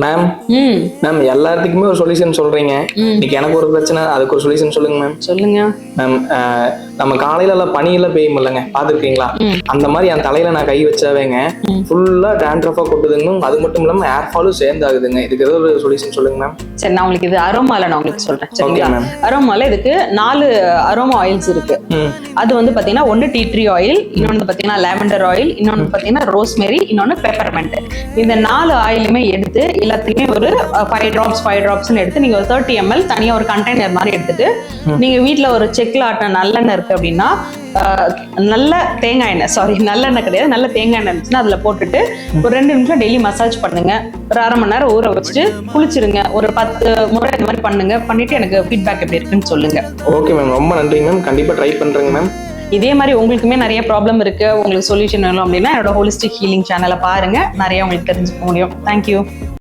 Ma'am ma'am எல்லாத்துக்குமே ஒரு solution சொல்றீங்க. இன்னைக்கு எனக்கு ஒரு பிரச்சனை அதுக்கு ஒரு சொல்யூஷன் சொல்லுங்க மேம் சொல்லுங்க. மேம் நம்ம காலையில எல்லாம் பனியெல்லாம் பெய்யும் இல்லைங்க. பாத்துருக்கீங்களா அந்த மாதிரி என் தலையில நான் கை வச்சாவேங்க. ஃபுல்லா டேண்ட்ரஃபா கொட்டுதுங்க. அது மட்டும் இல்லாம ஏர் ஃபாலும் சேர்ந்து ஆகுதுங்க இதுக்கு ஏதோ ஒரு சொல்யூஷன் சொல்லுங்க மேம் சரி நான் உங்களுக்கு இது அரோமால நான் உங்களுக்கு சொல்றேன். சரிங்களா. அரோமால இதுக்கு நாலு அரோமா ஆயில்ஸ் இருக்கு. அது வந்து பாத்தீங்கன்னா ஒன்னு டீ ட்ரீ ஆயில் இன்னொன்னு பாத்தீங்கன்னா லாவெண்டர் ஆயில் இன்னொன்னு பாத்தீங்கன்னா ரோஸ்மெரி இன்னொன்னு பெப்பர்மெண்ட் இந்த நாலு ஆயிலுமே எடுத்து எல்லாத்தையுமே ஒரு ஃபைவ் ட்ராப்ஸ் ஃபைவ் ட்ராப்ஸ்னு எடுத்து நீங்க ஒரு தேர்ட்டி எம்எல் தனியா ஒரு கண்டெய்னர் மாதிரி எடுத்துட்டு நீங்க வீட்ல ஒரு செக்ல ஆட்டின நல்லெண்ணெய் இருக்கு அப்படின்னா நல்ல தேங்காய் எண்ணெய் சாரி நல்லெண்ணெய் கிடையாது நல்ல தேங்காய் எண்ணெய் இருந்துச்சுன்னா அதுல போட்டுட்டு ஒரு ரெண்டு நிமிஷம் டெய்லி மசாஜ் பண்ணுங்க. ஒரு அரை மணி நேரம் ஊற வச்சுட்டு குளிச்சிருங்க. ஒரு பத்து முறை இந்த மாதிரி பண்ணுங்க. பண்ணிட்டு எனக்கு ஃபீட்பேக் எப்படி இருக்குன்னு சொல்லுங்க. ஓகே மேம் ரொம்ப நன்றிங்க மேம் கண்டிப்பா ட்ரை பண்றேங்க மேம் இதே மாதிரி உங்களுக்குமே நிறைய ப்ராப்ளம் இருக்கு. உங்களுக்கு சொல்யூஷன் வேணும் அப்படின்னா என்னோட ஹோலிஸ்டிக் ஹீலிங் சேனலை பாருங்க. நிறைய உங்களுக்கு தெரிஞ்சுக்க முடியும். தேங்க்யூ